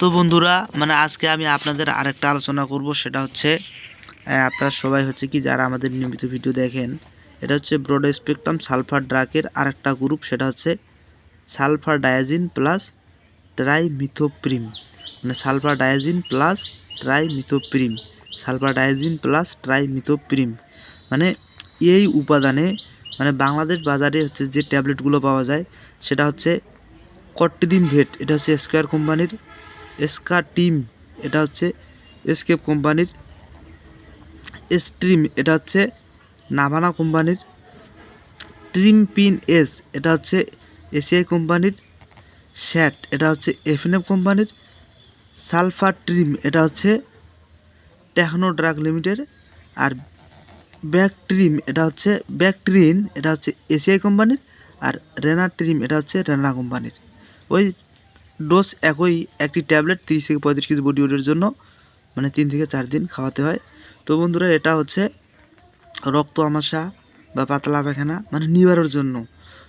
তো বন্ধুরা মানে আজকে আমি আপনাদের আরেকটা আলোচনা করব, সেটা হচ্ছে আপনারা সবাই হচ্ছে কি যারা আমাদের নিয়মিত ভিডিও দেখেন, এটা হচ্ছে ব্রড স্পেকট্রাম সালফার ড্রাগের আরেকটা গ্রুপ সেটা হচ্ছে সালফার ডায়াজিন প্লাস ট্রাইমিথোপ্রিম মানে sulphadiazine plus trimethoprim sulphadiazine plus trimethoprim মানে এই উপাদানে মানে বাংলাদেশ বাজারে হচ্ছে যে ট্যাবলেটগুলো পাওয়া যায়, সেটা হচ্ছে কট্রিম ভেট, এটা হচ্ছে স্কোয়ার কোম্পানির এসকা টিম, এটা হচ্ছে এসকেপ কোম্পানির স্ট্রিম, এটা হচ্ছে নাভানা কোম্পানির ট্রিম পিন এস, এটা হচ্ছে এসিআই কোম্পানির শ্যাট, এটা হচ্ছে এফএনএফ কোম্পানির সালফার ট্রিম এটা হচ্ছে টেকনো ড্রাগ লিমিটেড আর ব্যাকট্রিম এটা হচ্ছে ব্যাকট্রিন এটা হচ্ছে এসিআই কোম্পানির আর রেনা ট্রিম এটা হচ্ছে রেনা কোম্পানির। ওই ডোজ একই, একটি ট্যাবলেট তিরিশ থেকে পঁয়ত্রিশ কেজি বডি ওয়েটের জন্য মানে তিন থেকে চার দিন খাওয়াতে হয়। তো বন্ধুরা, এটা হচ্ছে রক্ত আমাশা বা পাতলা পায়খানা মানে নিবারের জন্য।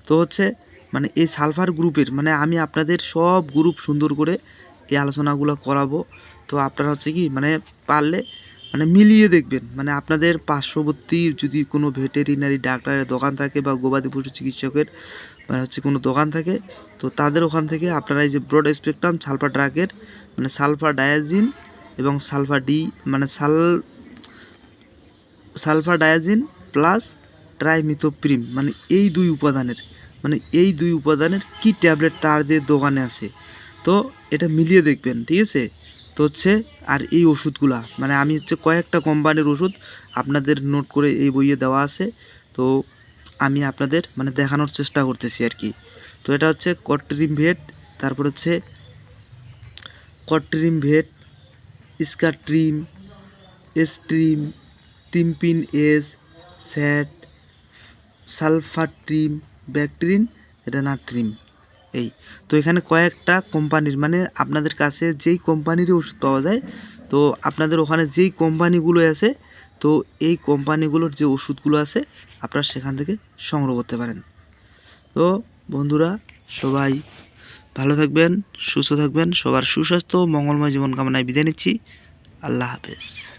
তো হচ্ছে মানে এই সালফার গ্রুপের মানে আমি আপনাদের সব গ্রুপ সুন্দর করে এই আলোচনাগুলো করাবো। তো আপনারা হচ্ছে কি মানে পারলে মানে মিলিয়ে দেখবেন। মানে আপনাদের পার্শ্ববর্তী যদি কোনো ভেটেরিনারি ডাক্তারের দোকান থাকে বা গবাদি পশু চিকিৎসকের মানে হচ্ছে কোনো দোকান থাকে, তো তাদের ওখান থেকে আপনারা এই যে ব্রড স্পেকট্রাম, সালফার ড্রাগের মানে সালফার ডায়াজিন এবং সালফার ডি মানে সাল, সালফার ডায়াজিন প্লাস ট্রাইমিথোপ্রিম মানে এই দুই উপাদানের মানে এই দুই উপাদানের কি ট্যাবলেট তার দিয়ে দোকানে আছে তো এটা মিলিয়ে দেখবেন, ঠিক আছে? তো হচ্ছে, আর এই ওষুধগুলা মানে আমি হচ্ছে কয়েকটা কোম্পানির ওষুধ আপনাদের নোট করে এই বইয়ে দেওয়া আছে, তো আমি আপনাদের মানে দেখানোর চেষ্টা করতেছি আর কি। তো এটা হচ্ছে কট্রিম ভেট তারপর হচ্ছে কট্রিম ভেট স্কাট্রিম এস্ট্রিম টিমপিন এস স্যাট সালফাট্রিম ব্যাকট্রিন এটা নাট্রিম এই, তো এখানে কয়েকটা কোম্পানির মানে আপনাদের কাছে যেই কোম্পানিরই ওষুধ পাওয়া যায়, তো আপনাদের ওখানে যেই কোম্পানিগুলো আছে, তো এই কোম্পানিগুলোর যে ওষুধগুলো আছে, আপনারা সেখান থেকে সংগ্রহ করতে পারেন। তো বন্ধুরা, সবাই ভালো থাকবেন, সুস্থ থাকবেন, সবার সুস্বাস্থ্য, মঙ্গলময় জীবন কামনায় বিদায় নিচ্ছি। আল্লাহ হাফেজ।